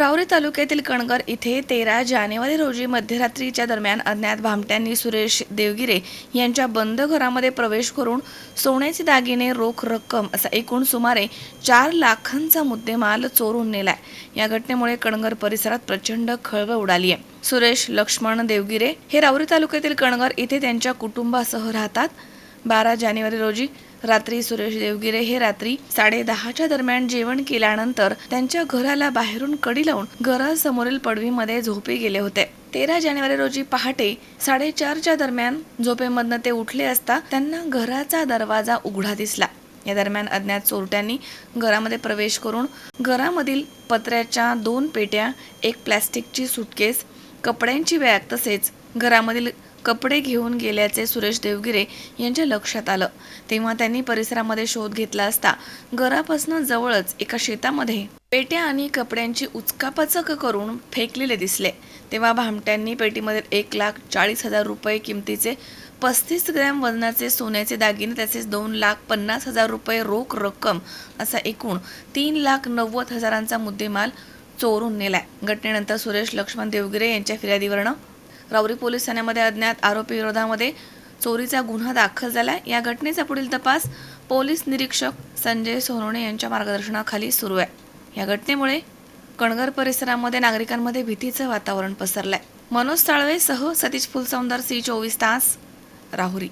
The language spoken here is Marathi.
रावरी तालुक्यातील कणगर इथे तेरा जानेवारी रोजी मध्यरात्रीच्या दरम्यान अज्ञात भामट्यांनी सुरेश देवगिरे यांच्या बंद घरामध्ये प्रवेश करून सोन्याचे दागिने रोख रक्कम असा एकूण सुमारे चार लाखांचा मुद्देमाल चोरून नेलाय. या घटनेमुळे कणगर परिसरात प्रचंड खळबळ उडाली आहे. सुरेश लक्ष्मण देवगिरे हे रावरी तालुक्यातील कणगर इथे त्यांच्या कुटुंबासह राहतात. बारा जानेवारी रोजी रात्री सुरेश देवगिरे हे रात्री साडे दहाच्या दरम्यान जेवण केल्यानंतर त्यांच्या घराला बाहेरून कडी लावून घरासमोरील पडवीमध्ये झोपे गेले होते. तेरा जानेवारी रोजी पहाटे साडेचारच्या दरम्यान झोपेमधनं ते उठले असता त्यांना घराचा दरवाजा उघडा दिसला. या दरम्यान अज्ञात चोरट्यांनी घरामध्ये प्रवेश करून घरामधील पत्र्याच्या दोन पेट्या एक प्लॅस्टिकची सुटकेस कपड्यांची बॅग तसेच घरामधील कपडे घेऊन गेल्याचे सुरेश देवगिरे यांच्या लक्षात आलं. तेव्हा त्यांनी परिसरामध्ये शोध घेतला असता घरापासून जवळच एका शेतामध्ये पेट्या आणि कपड्यांची उचकापचक करून फेकलेले दिसले. तेव्हा भामट्यांनी पेटीमध्ये एक लाख चाळीस हजार रुपये किमतीचे पस्तीस ग्रॅम वजनाचे सोन्याचे दागिने तसेच दोन लाख पन्नास हजार रुपये रोख रक्कम असा एकूण तीन लाख नव्वद हजारांचा मुद्देमाल चोरून नेलाय. घटनेनंतर सुरेश लक्ष्मण देवगिरे यांच्या फिर्यादीवरनं राऊरी पोलीस ठाण्यामध्ये अज्ञात आरोपी विरोधामध्ये चोरीचा गुन्हा दाखल झाला या घटनेचा पुढील तपास पोलीस निरीक्षक संजय सोनवणे यांच्या मार्गदर्शनाखाली सुरू आहे. या घटनेमुळे कणगर परिसरामध्ये नागरिकांमध्ये भीतीचं वातावरण पसरलंय. मनोज साळवे सह सतीश फुलसौंदर सी चोवीस तास राहुरी.